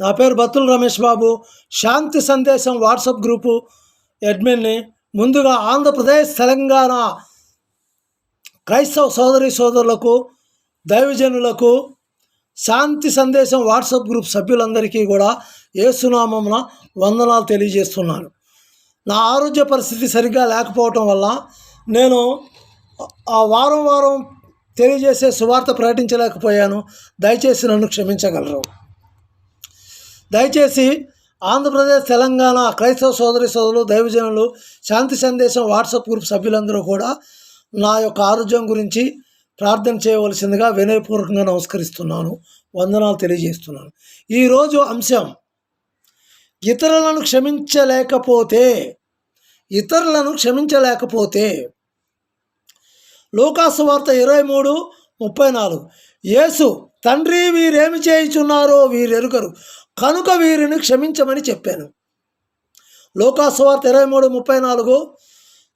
నా పేరు బత్తుల రమేష్ బాబు. శాంతి సందేశం వాట్సాప్ గ్రూపు అడ్మిన్ని. ముందుగా ఆంధ్రప్రదేశ్ తెలంగాణ క్రైస్తవ సోదరి సోదరులకు దైవజనులకు శాంతి సందేశం వాట్సాప్ గ్రూప్ సభ్యులందరికీ కూడా ఏసునామమున వందనాలు తెలియజేస్తున్నాను. నా ఆరోగ్య పరిస్థితి సరిగ్గా లేకపోవటం వల్ల నేను ఆ వారం వారం తెలియజేసే సువార్త ప్రకటించలేకపోయాను. దయచేసి నన్ను క్షమించగలరు. దయచేసి ఆంధ్రప్రదేశ్ తెలంగాణ క్రైస్తవ సోదరి సోదరులు దైవజనులు శాంతి సందేశం వాట్సాప్ గ్రూప్ సభ్యులందరూ కూడా నా యొక్క ఆరోగ్యం గురించి ప్రార్థన చేయవలసిందిగా వినయపూర్వకంగా నమస్కరిస్తున్నాను. వందనాలు తెలియజేస్తున్నాను. ఈరోజు అంశం ఇతరులను క్షమించలేకపోతే ఇతరులను క్షమించలేకపోతే. లోకాసు వార్త ఇరవై మూడు ముప్పై నాలుగు. యేసు తండ్రి వీరేమి చేయుచున్నారో వీరెరుగరు. కనుక వీరిని క్షమించమని చెప్పాను. లోకాసువార్త ఇరవై మూడు ముప్పై నాలుగు.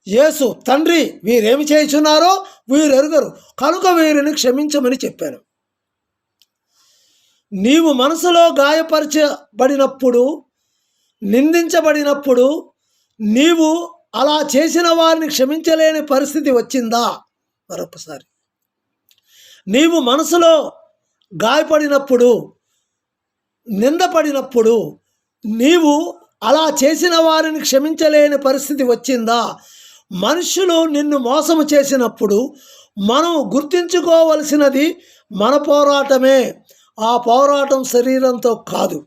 యేసు తండ్రి వీరేమి చేయుచున్నారో వీరెరుగరు. కనుక వీరిని క్షమించమని చెప్పాను. నీవు మనసులో గాయపరచబడినప్పుడు నిందించబడినప్పుడు నీవు అలా చేసిన వారిని క్షమించలేని పరిస్థితి వచ్చిందా? మరొకసారి. నీవు మనసులో గాయపడినప్పుడు నిందపడినప్పుడు నీవు అలా చేసిన వారిని క్షమించలేని పరిస్థితి వచ్చిందా? మనుషులు నిన్ను మోసము చేసినప్పుడు మనం గుర్తించుకోవలసినది మన పోరాటమే. ఆ పోరాటం శరీరంతో కాదు.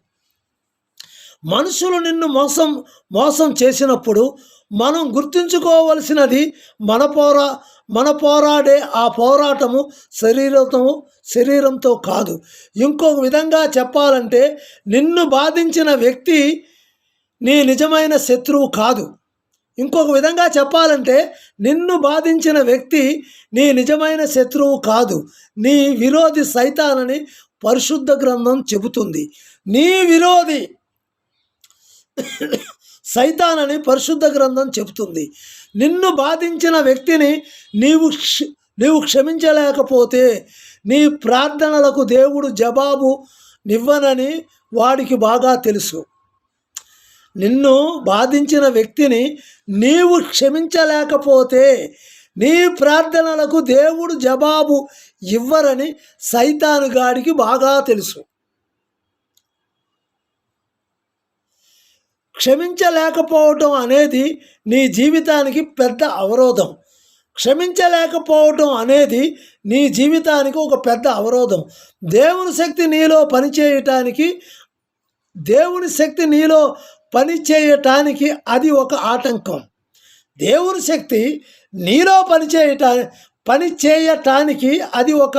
మనుషులు నిన్ను మోసం మోసం చేసినప్పుడు మనం గుర్తుంచుకోవలసినది మన పోరా మన పోరాడే ఆ పోరాటము శరీరంతో శరీరంతో కాదు. ఇంకొక విధంగా చెప్పాలంటే నిన్ను బాధించిన వ్యక్తి నీ నిజమైన శత్రువు కాదు. ఇంకొక విధంగా చెప్పాలంటే నిన్ను బాధించిన వ్యక్తి నీ నిజమైన శత్రువు కాదు. నీ విరోధి సైతానని పరిశుద్ధ గ్రంథం చెబుతుంది. నీ విరోధి సైతానని పరిశుద్ధ గ్రంథం చెబుతుంది. నిన్ను బాధించిన వ్యక్తిని నీవు క్ష- నీవు క్షమించలేకపోతే నీ ప్రార్థనలకు దేవుడు జవాబు నివ్వనని వాడికి బాగా తెలుసు. నిన్ను బాధించిన వ్యక్తిని నీవు క్షమించలేకపోతే నీ ప్రార్థనలకు దేవుడు జవాబు ఇవ్వరని సైతాను గాడికి బాగా తెలుసు. క్షమించలేకపోవటం అనేది నీ జీవితానికి పెద్ద అవరోధం. క్షమించలేకపోవటం అనేది నీ జీవితానికి ఒక పెద్ద అవరోధం. దేవుని శక్తి నీలో పనిచేయటానికి దేవుని శక్తి నీలో పని చేయటానికి అది ఒక ఆటంకం. దేవుని శక్తి నీలో పని చేయటా పని చేయటానికి అది ఒక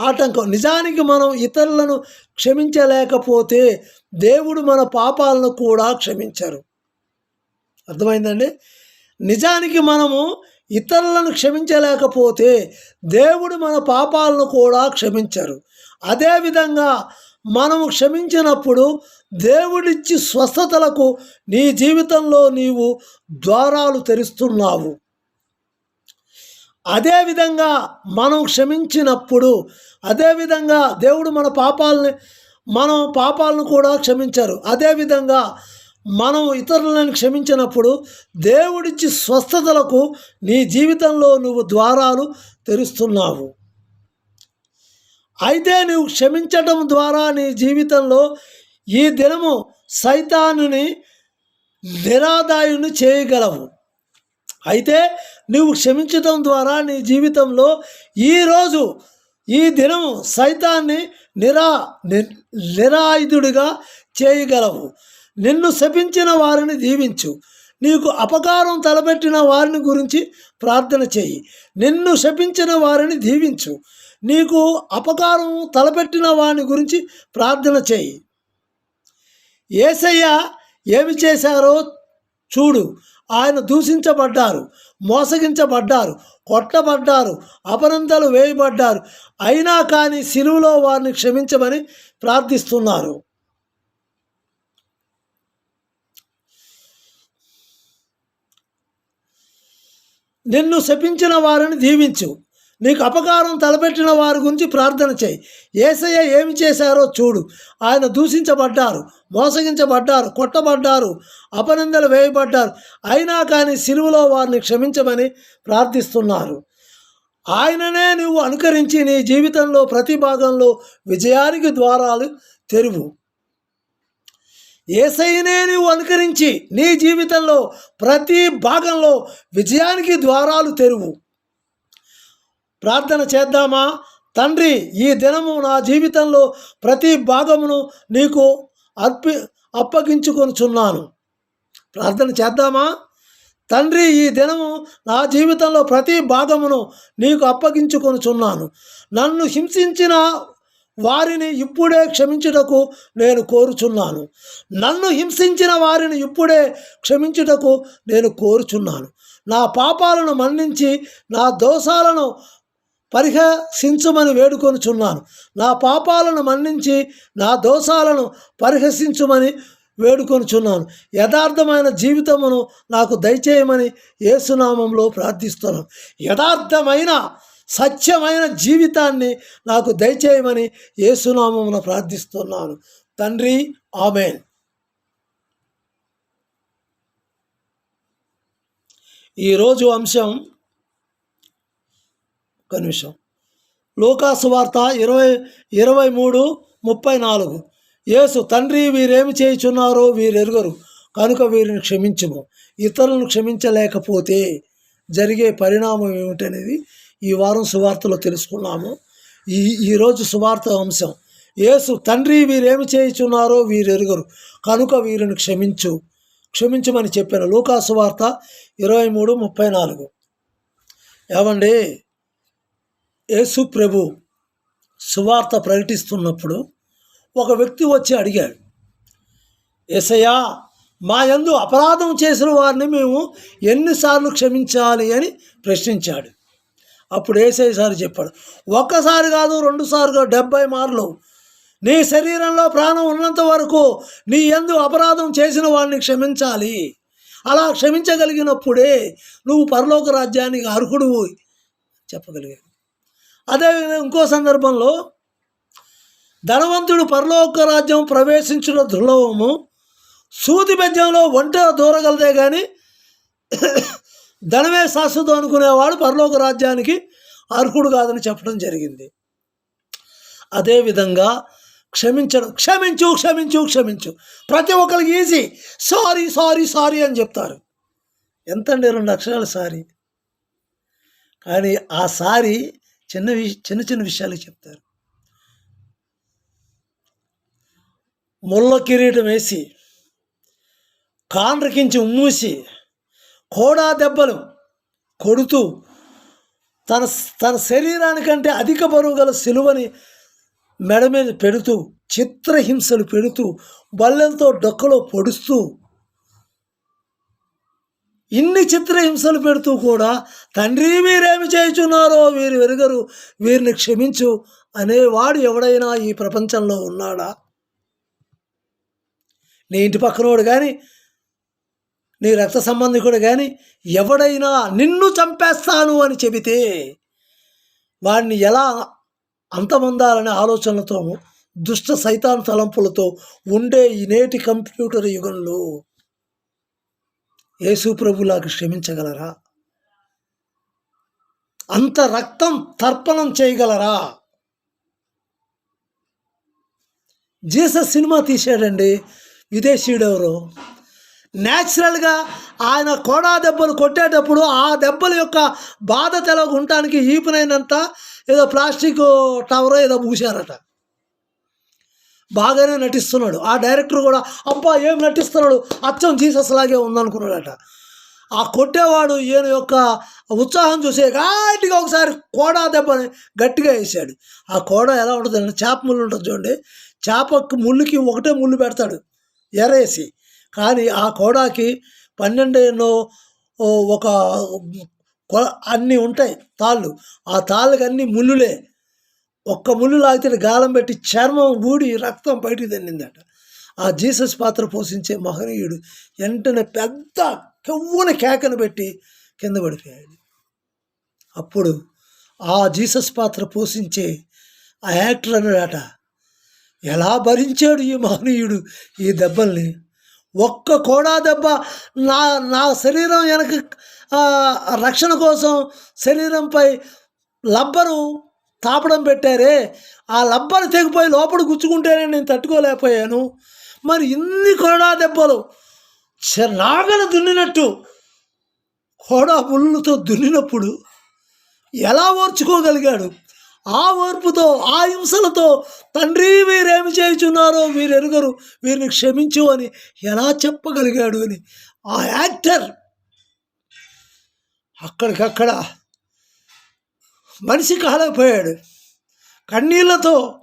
ఆటంకం. నిజానికి మనం ఇతరులను క్షమించలేకపోతే దేవుడు మన పాపాలను కూడా క్షమించరు. అర్థమైందండి? నిజానికి మనము ఇతరులను క్షమించలేకపోతే దేవుడు మన పాపాలను కూడా క్షమించరు. అదేవిధంగా మనము క్షమించినప్పుడు దేవుడిచ్చి స్వస్థతలకు నీ జీవితంలో నీవు ద్వారాలు తెరుస్తున్నావు. అదేవిధంగా మనం క్షమించినప్పుడు అదేవిధంగా దేవుడు మన పాపాలని మనం పాపాలను కూడా క్షమించారు. అదేవిధంగా మనం ఇతరులను క్షమించినప్పుడు దేవుడిచ్చి స్వస్థతలకు నీ జీవితంలో నువ్వు ద్వారాలు తెరుస్తున్నావు. అయితే నువ్వు క్షమించటం ద్వారా నీ జీవితంలో ఈ దినము సైతానుని నిరాదాయుని చేయగలవు. అయితే నువ్వు క్షమించటం ద్వారా నీ జీవితంలో ఈరోజు ఈ దినం సైతాన్ని నిరా ని- నిరాయుధుడిగా చేయగలవు. నిన్ను శపించిన వారిని దీవించు. నీకు అపకారం తలపెట్టిన వారిని గురించి ప్రార్థన చేయి. నిన్ను శపించిన వారిని దీవించు. నీకు అపకారం తలపెట్టిన వారిని గురించి ప్రార్థన చేయి. ఏసయ్య ఏమి చేశారో చూడు. ఆయన దూషించబడ్డారు మోసగించబడ్డారు కొట్టబడ్డారు అపనందలు వేయబడ్డారు. అయినా కానీ సిలువలో వారిని క్షమించమని ప్రార్థిస్తున్నారు. నిన్ను శపించిన వారిని దీవించు. నీకు అపకారం తలపెట్టిన వారి గురించి ప్రార్థన చేయి. ఏసయ్య ఏమి చేశారో చూడు. ఆయన దూషించబడ్డారు మోసగించబడ్డారు కొట్టబడ్డారు అపనిందలు వేయబడ్డారు. అయినా కానీ సిలువలో వారిని క్షమించమని ప్రార్థిస్తున్నారు. ఆయననే నువ్వు అనుకరించి నీ జీవితంలో ప్రతి భాగంలో విజయానికి ద్వారాలు తెరువు. ఏసైనే నువ్వు అనుకరించి నీ జీవితంలో ప్రతి భాగంలో విజయానికి ద్వారాలు తెరువు. ప్రార్థన చేద్దామా? తండ్రి ఈ దినము నా జీవితంలో ప్రతి భాగమును నీకు అర్పి అప్పగించుకొనుచున్నాను. ప్రార్థన చేద్దామా? తండ్రి ఈ దినము నా జీవితంలో ప్రతి భాగమును నీకు అప్పగించుకొనుచున్నాను. నన్ను హింసించిన వారిని ఇప్పుడే క్షమించుటకు నేను కోరుచున్నాను. నన్ను హింసించిన వారిని ఇప్పుడే క్షమించుటకు నేను కోరుచున్నాను. నా పాపాలను మన్నించి నా దోషాలను పరిహసించుమని వేడుకొనుచున్నాను. నా పాపాలను మన్నించి నా దోషాలను పరిహసించుమని వేడుకొనుచున్నాను. యథార్థమైన జీవితమును నాకు దయచేయమని యేసునామంలో ప్రార్థిస్తున్నాను యథార్థమైన సత్యమైన జీవితాన్ని నాకు దయచేయమని యేసునామమున ప్రార్థిస్తున్నాను. తండ్రి ఆమెన్. ఈరోజు అంశం ఒక నిమిషం. లోకాసు వార్త ఇరవై ఇరవై మూడు ముప్పై నాలుగు. యేసు తండ్రి వీరేమి చేయుచున్నారో వీరెరుగరు. కనుక వీరిని క్షమించుము. ఇతరులను క్షమించలేకపోతే జరిగే పరిణామం ఏమిటనేది ఈ వారం సువార్తలో తెలుసుకున్నాము. ఈ ఈరోజు సువార్త అంశం. యేసు తండ్రి వీరేమి చేయుచున్నారో వీరెరుగరు. కనుక వీరిని క్షమించు క్షమించమని చెప్పాను లూకాసు వార్త ఇరవై మూడు ముప్పై నాలుగు. ఏమండి? యేసు ప్రభు సువార్త ప్రకటిస్తున్నప్పుడు ఒక వ్యక్తి వచ్చి అడిగాడు ఎసయా మా యందు అపరాధం చేసిన వారిని మేము ఎన్నిసార్లు క్షమించాలి? అని ప్రశ్నించాడు. అప్పుడు ఏసయ్య సార్ చెప్పాడు ఒక్కసారి కాదు రెండుసార్లు డెబ్బై మార్లు. నీ శరీరంలో ప్రాణం ఉన్నంత వరకు నీ ఎందు అపరాధం చేసిన వాడిని క్షమించాలి. అలా క్షమించగలిగినప్పుడే నువ్వు పరలోక రాజ్యానికి అర్హుడు చెప్పగలిగాడు. అదేవిధంగా ఇంకో సందర్భంలో ధనవంతుడు పరలోక రాజ్యం ప్రవేశించిన దుర్లభము సూది బెజ్జంలో ఒంట దూరగలదే కానీ ధనమే శాశ్వతం అనుకునేవాడు పరలోక రాజ్యానికి అర్హుడు కాదని చెప్పడం జరిగింది. అదేవిధంగా క్షమించడం క్షమించు క్షమించు క్షమించు. ప్రతి ఒక్కరికి ఈజీ. సారీ సారీ సారీ అని చెప్తారు. ఎంతండి రెండు అక్షరాలు సారీ? కానీ ఆ సారీ చిన్న విష చిన్న చిన్న విషయాలు చెప్తారు. ముళ్ళ కిరీటం వేసి కాండ్రకించి ఉమ్మూసి కోడా దెబ్బలు కొడుతూ తన తన శరీరానికంటే అధిక బరువు గల సిలువని మెడ మీద పెడుతూ చిత్రహింసలు పెడుతూ బల్లెంతో డొక్కలో పొడుస్తూ ఇన్ని చిత్రహింసలు పెడుతూ కూడా తండ్రి మీరేమి చేయుచున్నారో వీరు వెరుగరు వీరిని క్షమించు అనేవాడు ఎవడైనా ఈ ప్రపంచంలో ఉన్నాడా? నీ ఇంటి పక్కనోడు కానీ నీ రక్త సంబంధికుడు కానీ ఎవడైనా నిన్ను చంపేస్తాను అని చెబితే వాడిని ఎలా అంతమొందాలనే ఆలోచనలతో దుష్ట సైతాన్ తలంపులతో ఉండే ఈ నేటి కంప్యూటర్ యుగంలో యేసు ప్రభులాగా క్షమించగలరా? అంత రక్తం తర్పణం చేయగలరా? జీసస్ సినిమా తీశాడండి. విదేశీయుడెవరు? న్యాచురల్గా ఆయన కోడా దెబ్బలు కొట్టేటప్పుడు ఆ దెబ్బల యొక్క బాధ తెలగొనటానికి ఈపునైనంత ఏదో ప్లాస్టిక్ టవర్ ఏదో పూసారట బాగానే నటిస్తున్నాడు. ఆ డైరెక్టర్ కూడా అబ్బా ఏం నటిస్తున్నాడు? అచ్చం జీసస్ లాగే ఉందనుకున్నాడట. ఆ కొట్టేవాడు ఈయన యొక్క ఉత్సాహం చూసే గట్టిగా ఒకసారి కోడా దెబ్బని గట్టిగా వేసాడు. ఆ కోడ ఎలా ఉంటుందండి చేప ముళ్ళు ఉంటుంది చూడండి. చేపకు ముళ్ళుకి ఒకటే ముళ్ళు పెడతాడు ఎరేసి. కానీ ఆ కోడాకి పన్నెండు ఎన్నో ఒక అన్నీ ఉంటాయి తాళ్ళు. ఆ తాళ్ళకి అన్నీ ముళ్ళులే. ఒక్క ముళ్ళు లాగితే గాలం పెట్టి చర్మం ఊడి రక్తం బయటికి తన్నిందట. ఆ జీసస్ పాత్ర పోషించే మహనీయుడు వెంటనే పెద్ద కెవ్వున కేకను పెట్టి కింద పడిపోయాడు. అప్పుడు ఆ జీసస్ పాత్ర పోషించే ఆ యాక్టర్ అన్నాడట ఎలా భరించాడు ఈ మహనీయుడు ఈ దెబ్బల్ని? ఒక్క కోడా దెబ్బ నా నా శరీరం వెనక రక్షణ కోసం శరీరంపై లబ్బరు తాపడం పెట్టారే. ఆ లబ్బలు తెగిపోయి లోపల గుచ్చుకుంటేనే నేను తట్టుకోలేకపోయాను. మరి ఇన్ని కొరడా దెబ్బలు చ- నాగలు దున్నినట్టు కోడా ముళ్ళుతో దున్నినప్పుడు ఎలా ఓర్చుకోగలిగాడు? ఆ ఓర్పుతో ఆ హింసలతో తండ్రి మీరేమి చేయుచున్నారో మీరు ఎరుగరు వీరిని క్షమించు అని ఎలా చెప్పగలిగాడు అని ఆ యాక్టర్ అక్కడికక్కడ మనిషి కాలేకపోయాడు కన్నీళ్ళతో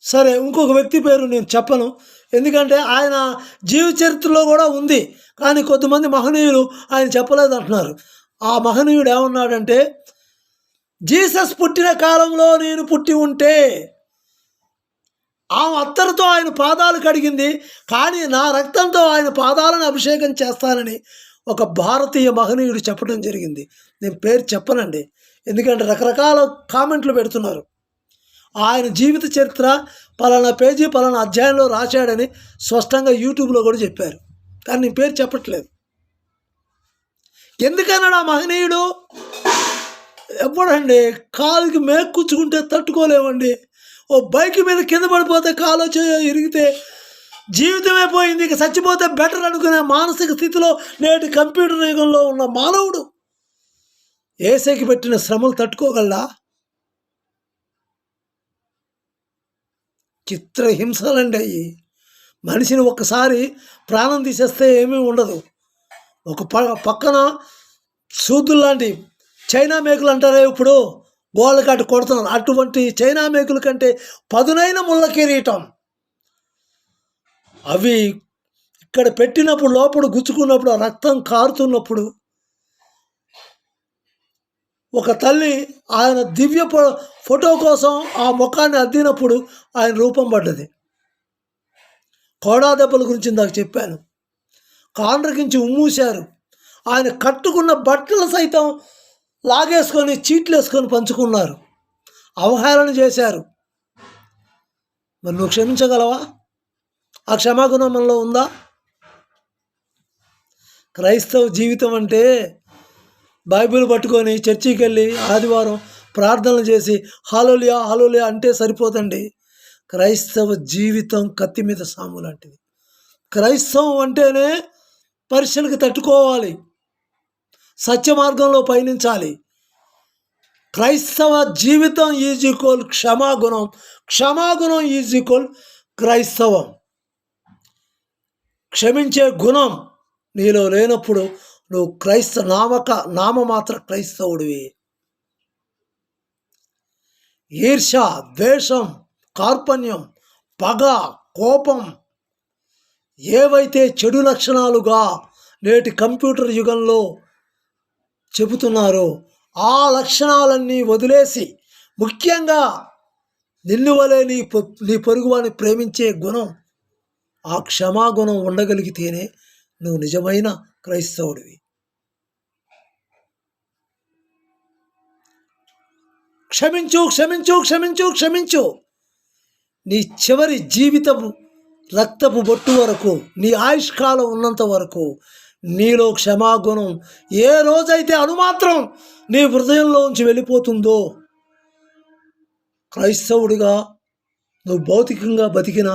సరే ఇంకొక వ్యక్తి పేరు నేను చెప్పను. ఎందుకంటే ఆయన జీవ చరిత్రలో కూడా ఉంది. కానీ కొంతమంది మహనీయులు ఆయన చెప్పలేదు అంటున్నారు ఆ మహనీయుడు ఏమన్నాడంటే జీసస్ పుట్టిన కాలంలో నేను పుట్టి ఉంటే ఆ అత్తరుతో ఆయన పాదాలు కడిగింది. కానీ నా రక్తంతో ఆయన పాదాలను అభిషేకం చేస్తానని ఒక భారతీయ మహనీయుడు చెప్పడం జరిగింది. నేను పేరు చెప్పనండి. ఎందుకంటే రకరకాల కామెంట్లు పెడుతున్నారు. ఆయన జీవిత చరిత్ర పలానా పేజీ పలానా అధ్యాయంలో రాశాడని స్పష్టంగా యూట్యూబ్లో కూడా చెప్పారు. కానీ నేను పేరు చెప్పట్లేదు. ఎందుకన్నాడు ఆ మహనీయుడు? ఎప్పుడండి కాలుకి మేక్కుచ్చుకుంటే తట్టుకోలేమండి. ఓ బైక్ మీద కింద పడిపోతే కాలు చేయో ఇరిగితే జీవితమే పోయింది. ఇక చచ్చిపోతే బెటర్ అనుకునే మానసిక స్థితిలో నేటి కంప్యూటర్ యుగంలో ఉన్న మానవుడు ఏసైకి పెట్టిన శ్రమలు తట్టుకోగలడా? చిత్రహింసలండి అయ్యి. మనిషిని ఒక్కసారి ప్రాణం తీసేస్తే ఏమీ ఉండదు. ఒక ప పక్కన సూదులు లాంటి చైనా మేకులు అంటారే ఇప్పుడు? గోళ్ళకాటు కొడుతున్నారు. అటువంటి చైనా మేకుల కంటే పదునైన ముళ్ళ కిరీటం. అవి ఇక్కడ పెట్టినప్పుడు లోపల గుచ్చుకున్నప్పుడు ఆ రక్తం కారుతున్నప్పుడు ఒక తల్లి ఆయన దివ్య ఫోటో కోసం ఆ ముఖాన్ని అద్దినప్పుడు ఆయన రూపం పడ్డది. కోడా దెబ్బల గురించి నాకు చెప్పాను. కాండ్రకించి ఉమ్మూశారు. ఆయన కట్టుకున్న బట్టలు సైతం లాగేసుకొని చీట్లు వేసుకొని పంచుకున్నారు. అవహేళన చేశారు. మరి నువ్వు క్షమించగలవా? ఆ క్షమాగుణం మనలో ఉందా? క్రైస్తవ జీవితం అంటే బైబిల్ పట్టుకొని చర్చికి వెళ్ళి ఆదివారం ప్రార్థనలు చేసి హాలోలియా హాలోలియా అంటే సరిపోదండి. క్రైస్తవ జీవితం కత్తి మీద సాము లాంటిది. క్రైస్తవం అంటేనే పరీక్షలకు తట్టుకోవాలి. సత్య మార్గంలో పయనించాలి. క్రైస్తవ జీవితం ఈజ్ ఈక్వల్ క్షమాగుణం. క్షమాగుణం ఈజ్ ఈక్వల్ క్రైస్తవం. క్షమించే గుణం నీలో లేనప్పుడు నువ్వు క్రైస్త నామక నామమాత్ర క్రైస్తవుడివి. ఈర్ష ద్వేషం కార్పణ్యం పగ కోపం ఏవైతే చెడు లక్షణాలుగా నేటి కంప్యూటర్ యుగంలో చెబుతున్నారో ఆ లక్షణాలన్నీ వదిలేసి ముఖ్యంగా నిన్ను వలె నీ నీ పొరుగువాని ప్రేమించే గుణం ఆ క్షమాగుణం ఉండగలిగితేనే నువ్వు నిజమైన క్రైస్తవుడివి. క్షమించు క్షమించు క్షమించు క్షమించు. నీ చివరి జీవితపు రక్తపు బొట్టు వరకు నీ ఆయుష్కాలం ఉన్నంత వరకు నీలో క్షమాగుణం ఏ రోజైతే అనుమాత్రం నీ హృదయంలోంచి వెళ్ళిపోతుందో క్రైస్తవుడిగా నువ్వు భౌతికంగా బతికినా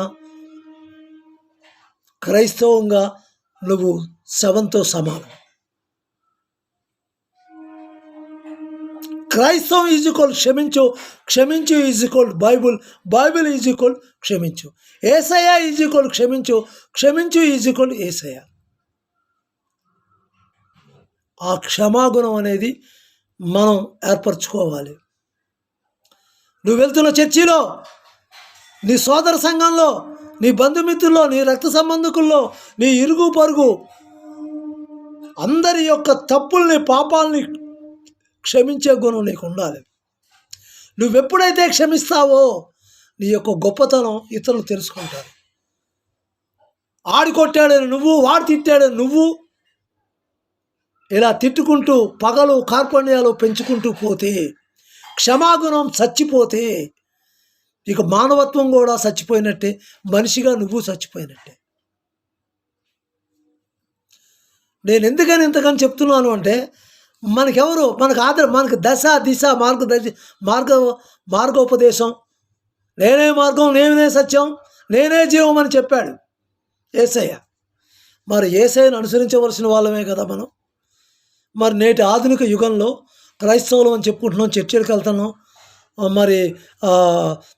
క్రైస్తవంగా నువ్వు శవంతో సమానం. క్రైస్తవం ఈజ్ ఈక్వల్ క్షమించు క్షమించు is equal Bible Bible is equal క్షమించు. ఏసయ ఈజ్ ఈక్వల్ క్షమించు క్షమించు ఈజ్ ఈక్వల్ ఏసయ ఆ క్షమాగుణం అనేది మనం ఏర్పరచుకోవాలి. నువ్వు వెళ్తున్న చర్చిలో నీ సోదర సంఘంలో నీ బంధుమిత్రుల్లో నీ రక్త సంబంధికుల్లో నీ ఇరుగు పరుగు అందరి యొక్క తప్పుల్ని పాపాలని క్షమించే గుణం నీకు ఉండాలి. నువ్వెప్పుడైతే క్షమిస్తావో నీ యొక్క గొప్పతనం ఇతరులు తెలుసుకుంటారు. ఆడి కొట్టాడని నువ్వు వాడు తిట్టాడని నువ్వు ఇలా తిట్టుకుంటూ పగలు కార్పణ్యాలు పెంచుకుంటూ పోతే క్షమాగుణం చచ్చిపోతే ఇక మానవత్వం కూడా చచ్చిపోయినట్టే మనిషిగా నువ్వు చచ్చిపోయినట్టే. నేను ఎందుకని ఇంతకని చెప్తున్నాను అంటే మనకెవరు మనకు ఆదర మనకు దశ దిశ మార్గదర్శి మార్గ మార్గోపదేశం. నేనే మార్గం నేనే సత్యం నేనే జీవం అని చెప్పాడు ఏసయ్య. మరి ఏసయ్యను అనుసరించవలసిన వాళ్ళమే కదా మనం. మరి నేటి ఆధునిక యుగంలో క్రైస్తవులు అని చెప్పుకుంటున్నాం చర్చిలకు వెళ్తున్నాం మరి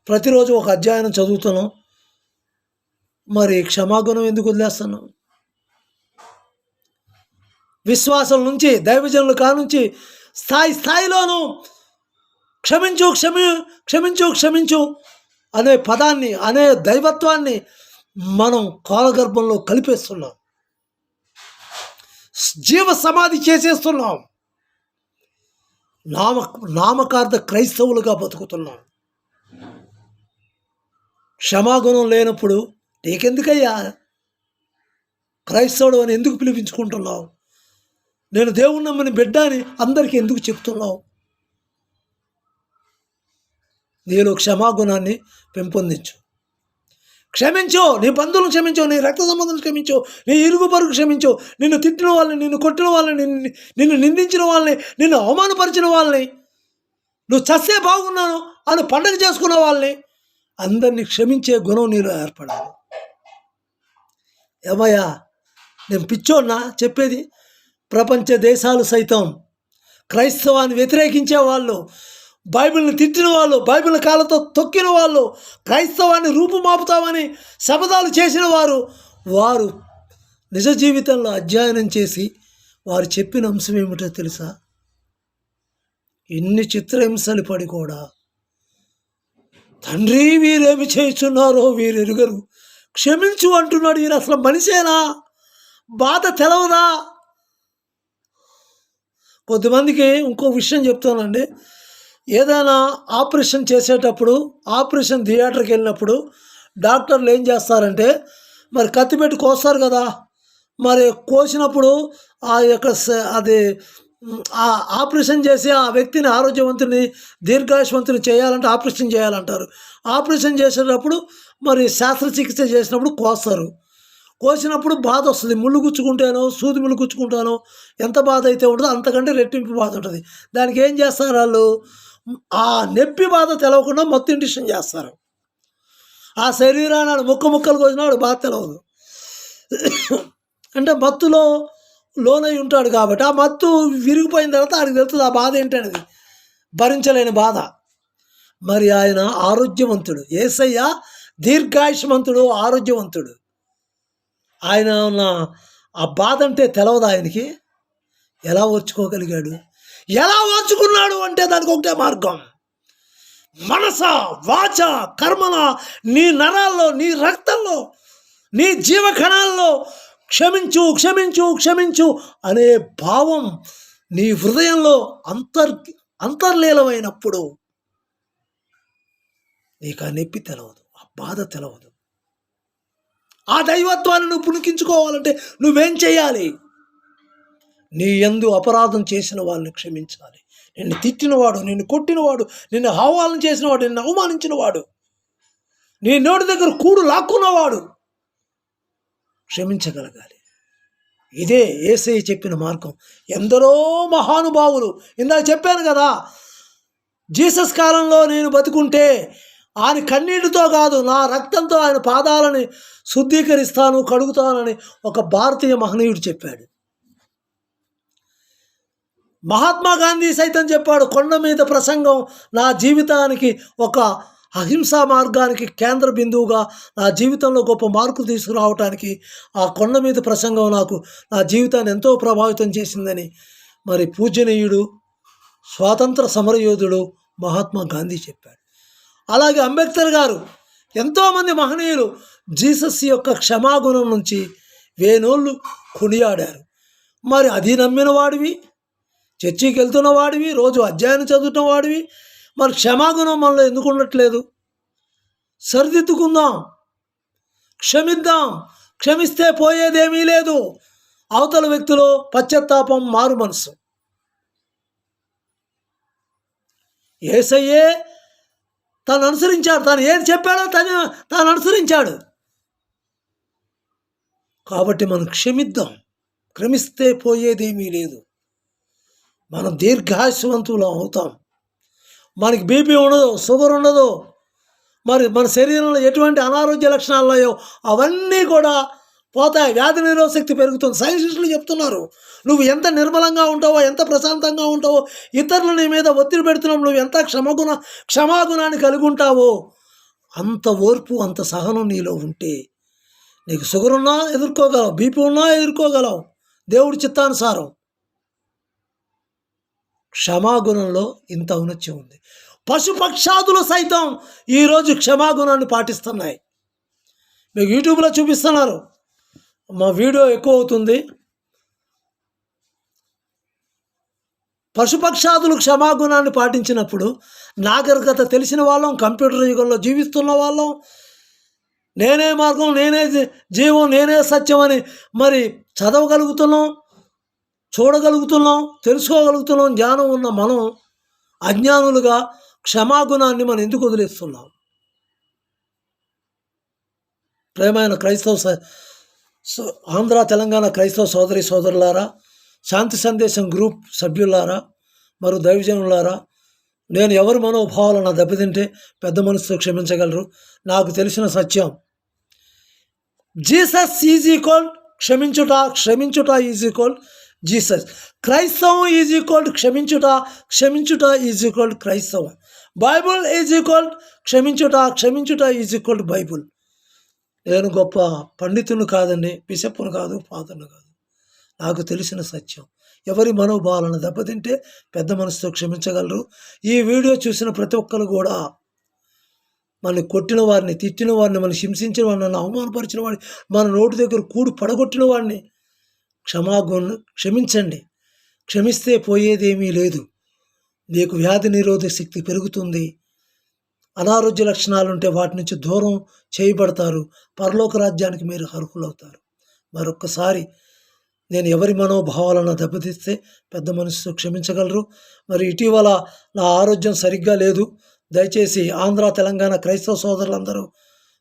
ప్రతిరోజు ఒక అధ్యయనం చదువుతున్నాం. మరి క్షమాగుణం ఎందుకు వదిలేస్తున్నాం? విశ్వాసం నుంచి దైవజనులు కానుంచి స్థాయి స్థాయిలోనూ క్షమించు క్షమి క్షమించు క్షమించు అనే పదాన్ని అనే దైవత్వాన్ని మనం కాలగర్భంలో కలిపేస్తున్నాం. జీవ సమాధి చేసేస్తున్నాం. నామ నామకార్థ క్రైస్తవులుగా బతుకుతున్నాం. క్షమాగుణం లేనప్పుడు నీకెందుకయ్యా? క్రైస్తవుడు అని ఎందుకు పిలిపించుకుంటున్నావు? నేను దేవుణ్ణి నమ్మని బిడ్డ అని అందరికీ ఎందుకు చెప్తున్నావు? నీలో క్షమాగుణాన్ని పెంపొందించు. క్షమించు నీ బంధువులను క్షమించు నీ రక్త సంబంధులు క్షమించు నీ ఇరుగు పరుగు క్షమించు నిన్ను తిట్టిన వాళ్ళని నిన్ను కొట్టిన వాళ్ళని నిన్ను నిన్ను నిందించిన వాళ్ళని నిన్ను అవమానపరిచిన వాళ్ళని. నువ్వు చస్తే బాగున్నాను అని పండగ చేసుకున్న వాళ్ళని. అందరినీ క్షమించే గుణం నీలో ఏర్పడాలి. ఏమయ్యా నేను పిచ్చోన్నా చెప్పేది ప్రపంచ దేశాలు సైతం క్రైస్తవాన్ని వ్యతిరేకించే వాళ్ళు బైబిల్ని తిట్టిన వాళ్ళు బైబిల్ కాళ్ళతో తొక్కిన వాళ్ళు క్రైస్తవాన్ని రూపుమాపుతామని శపథాలు చేసిన వారు వారు నిజ జీవితంలో అధ్యయనం చేసి వారు చెప్పిన అంశం ఏమిటో తెలుసా? ఎన్ని చిత్రహింసలు పడి కూడా తండ్రి వీరేమి చేస్తున్నారో వీరు ఎరుగరు క్షమించు అంటున్నాడు వీరు అసలు మనిషేనా? బాధ తెలవదా? కొద్దిమందికి ఇంకో విషయం చెప్తానండి. ఏదైనా ఆపరేషన్ చేసేటప్పుడు ఆపరేషన్ థియేటర్కి వెళ్ళినప్పుడు డాక్టర్లు ఏం చేస్తారంటే మరి కత్తి పెట్టి కోస్తారు కదా మరి కోసినప్పుడు ఆ యొక్క అది ఆపరేషన్ చేసి ఆ వ్యక్తిని ఆరోగ్యవంతుని దీర్ఘాయుషవంతుని చేయాలంటే ఆపరేషన్ చేయాలంటారు. ఆపరేషన్ చేసేటప్పుడు మరి శస్త్రచికిత్స చేసినప్పుడు కోస్తారు. కోసినప్పుడు బాధ వస్తుంది. ముళ్ళు గుచ్చుకుంటానో సూది ముళ్ళు గుచ్చుకుంటానో ఎంత బాధ అయితే ఉంటుందో అంతకంటే రెట్టింపు బాధ ఉంటుంది. దానికి ఏం చేస్తారు వాళ్ళు? ఆ నొప్పి బాధ తెలవకుండా మొత్తం ఇండిషన్ చేస్తారు. ఆ శరీరాన్ని ముక్క ముక్కలు కోసినాడు బాధ తెలవదు. అంటే మత్తులో లోనై ఉంటాడు కాబట్టి ఆ మత్తు విరిగిపోయిన తర్వాత ఆడికి తెలుస్తుంది ఆ బాధ ఏంటనేది. భరించలేని బాధ. మరి ఆయన ఆరోగ్యవంతుడు. ఏసయ్య దీర్ఘాయుష్మంతుడు ఆరోగ్యవంతుడు. ఆయన ఉన్న ఆ బాధ అంటే తెలవదు ఆయనకి. ఎలా ఓర్చుకోగలిగాడు? ఎలా వాచుకున్నాడు అంటే దానికి ఒకటే మార్గం. మనస వాచ కర్మల నీ నరాల్లో నీ రక్తంలో నీ జీవకణాల్లో క్షమించు క్షమించు క్షమించు అనే భావం నీ హృదయంలో అంతర్ అంతర్లీలమైనప్పుడు నీకు ఆ నొప్పి తెలవదు ఆ బాధ తెలవదు. ఆ దైవత్వాన్ని నువ్వు పుణికించుకోవాలంటే నువ్వేం చేయాలి? నీ ఎందు అపరాధం చేసిన వాళ్ళని క్షమించాలి. నిన్ను తిట్టినవాడు నిన్ను కొట్టినవాడు నిన్ను ఆహ్వానం చేసినవాడు నిన్ను అవమానించినవాడు నీ నోటి దగ్గర కూడు లాక్కున్నవాడు క్షమించగలగాలి. ఇదే ఏసై చెప్పిన మార్గం. ఎందరో మహానుభావులు ఇందాక చెప్పాను కదా జీసస్ కాలంలో నేను బతుకుంటే ఆయన కన్నీటితో కాదు నా రక్తంతో ఆయన పాదాలని శుద్ధీకరిస్తాను కడుగుతానని ఒక భారతీయ మహనీయుడు చెప్పాడు. మహాత్మా గాంధీ సైతం చెప్పాడు కొండ మీద ప్రసంగం నా జీవితానికి ఒక అహింసా మార్గానికి కేంద్ర బిందువుగా నా జీవితంలో గొప్ప మార్పులు తీసుకురావటానికి ఆ కొండ మీద ప్రసంగం నాకు నా జీవితాన్ని ఎంతో ప్రభావితం చేసిందని. మరి పూజనీయుడు స్వాతంత్ర సమరయోధుడు మహాత్మా గాంధీ చెప్పాడు. అలాగే అంబేద్కర్ గారు ఎంతోమంది మహనీయులు జీసస్ యొక్క క్షమాగుణం నుంచి వేనోళ్ళు కొనియాడారు. మరి అది నమ్మిన వాడివి చర్చికి వెళ్తున్న వాడివి రోజు అధ్యయనం చదువుతున్న వాడివి మరి క్షమాగుణం మనలో ఎందుకు ఉండట్లేదు? సరిదిద్దుకుందాం. క్షమిద్దాం. క్షమిస్తే పోయేదేమీ లేదు. అవతల వ్యక్తిలో పశ్చాత్తాపం మారు మనసు. ఏసయ్యే తను అనుసరించాడు తను ఏది చెప్పాడో తను తాను అనుసరించాడు కాబట్టి మనం క్షమిద్దాం. క్రమిస్తే పోయేదేమీ లేదు. మనం దీర్ఘాయుషవంతులం అవుతాం. మనకి బీపీ ఉండదు షుగర్ ఉండదు. మరి మన శరీరంలో ఎటువంటి అనారోగ్య లక్షణాలు ఉన్నాయో అవన్నీ కూడా పోతాయి. వ్యాధి నిరోధ శక్తి పెరుగుతుంది. సైంటిస్టులు చెప్తున్నారు నువ్వు ఎంత నిర్మలంగా ఉంటావో ఎంత ప్రశాంతంగా ఉంటావో ఇతరులు నీ మీద ఒత్తిడి పెడుతున్నావు నువ్వు ఎంత క్షమగుణ క్షమాగుణాన్ని కలిగి ఉంటావో అంత ఓర్పు అంత సహనం నీలో ఉంటే నీకు షుగర్ ఉన్నా ఎదుర్కోగలవు బీపీ ఉన్నా ఎదుర్కోగలవు. దేవుడి చిత్తానుసారం క్షమాగుణంలో ఇంత ఔన్నత్యం ఉంది. పశుపక్షాదులు సైతం ఈరోజు క్షమాగుణాన్ని పాటిస్తున్నాయి. మీకు యూట్యూబ్లో చూపిస్తున్నారు. మా వీడియో ఎక్కువ అవుతుంది. పశుపక్షాదులు క్షమాగుణాన్ని పాటించినప్పుడు నాగరికత తెలిసిన వాళ్ళం కంప్యూటర్ యుగంలో జీవిస్తున్న వాళ్ళం. నేనే మార్గం నేనే జీవం నేనే సత్యం అని మరి చదవగలుగుతున్నాం. చూడగలుగుతున్నాం తెలుసుకోగలుగుతున్నాం జ్ఞానం ఉన్న మనం అజ్ఞానులుగా క్షమాగుణాన్ని మనం ఎందుకు వదిలేస్తున్నాం? ప్రేమైన క్రైస్తవ సో- ఆంధ్ర తెలంగాణ క్రైస్తవ సోదరి సోదరులారా శాంతి సందేశం గ్రూప్ సభ్యులారా మరియు దైవజనులారా నేను ఎవరి మనోభావాలు నా దెబ్బతింటే పెద్ద మనసుతో క్షమించగలరు? నాకు తెలిసిన సత్యం. జీసస్ ఈజ్ ఈక్వల్ క్షమించుట క్షమించుట ఈజ్ ఈక్వల్ జీసస్. క్రైస్తవం ఈజ్ ఈక్వల్ క్షమించుట క్షమించుట ఈజ్ ఈక్వల్ క్రైస్తవం. బైబుల్ ఈజ్ ఈక్వల్ క్షమించుట క్షమించుట ఈజ్ ఈక్వల్ బైబుల్. నేను గొప్ప పండితుని కాదండి బిషప్పును కాదు ఫాదర్ను కాదు. నాకు తెలిసిన సత్యం. ఎవరి మనోభావాలను దెబ్బతింటే పెద్ద మనసుతో క్షమించగలరు. ఈ వీడియో చూసిన ప్రతి ఒక్కరు కూడా మనల్ని కొట్టిన వారిని తిట్టిన వారిని మనం హింసించిన వారిని నన్ను అవమానపరిచిన వాడిని మన నోటి దగ్గర కూడు పడగొట్టిన వాడిని క్షమాగుణ క్షమించండి. క్షమిస్తే పోయేదేమీ లేదు. నీకు వ్యాధి నిరోధక శక్తి పెరుగుతుంది. అనారోగ్య లక్షణాలు ఉంటే వాటి నుంచి దూరం చేయబడతారు. పరలోక రాజ్యానికి మీరు అర్హులవుతారు. మరొక్కసారి నేను ఎవరి మనోభావాలను దెబ్బతీస్తే పెద్ద మనసు క్షమించగలరు. మరి ఇటీవల నా ఆరోగ్యం సరిగ్గా లేదు. దయచేసి ఆంధ్ర తెలంగాణ క్రైస్తవ సోదరులందరూ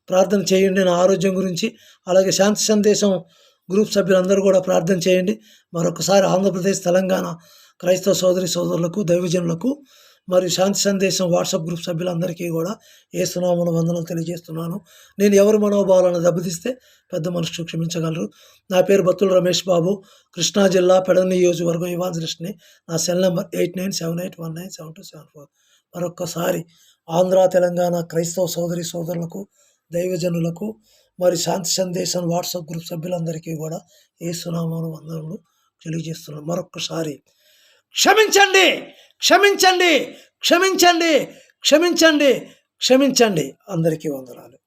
ప్రార్థన చేయండి నా ఆరోగ్యం గురించి. అలాగే శాంతి సందేశం గ్రూప్ సభ్యులందరూ కూడా ప్రార్థన చేయండి. మరొకసారి ఆంధ్రప్రదేశ్ తెలంగాణ క్రైస్తవ సోదరి సోదరులకు దైవజనులకు మరియు శాంతి సందేశం వాట్సాప్ గ్రూప్ సభ్యులందరికీ కూడా ఏ సునామను వందనలు తెలియజేస్తున్నాను. నేను ఎవరి మనోభావాలను దెబ్బతీస్తే పెద్ద మనుషులు క్షమించగలరు. నా పేరు బత్తుల రమేష్ బాబు. కృష్ణా జిల్లా పెడ నియోజకవర్గం ఇవాంజలిస్ట్ని నా cell number eight nine seven eight one nine seven two seven four. మరొక్కసారి ఆంధ్ర తెలంగాణ క్రైస్తవ సోదరి సోదరులకు దైవజనులకు మరి శాంతి సందేశం వాట్సాప్ గ్రూప్ సభ్యులందరికీ కూడా ఏ సునామాను వందనలు తెలియజేస్తున్నాను. మరొక్కసారి క్షమించండి క్షమించండి క్షమించండి క్షమించండి క్షమించండి. అందరికీ వందనాలు.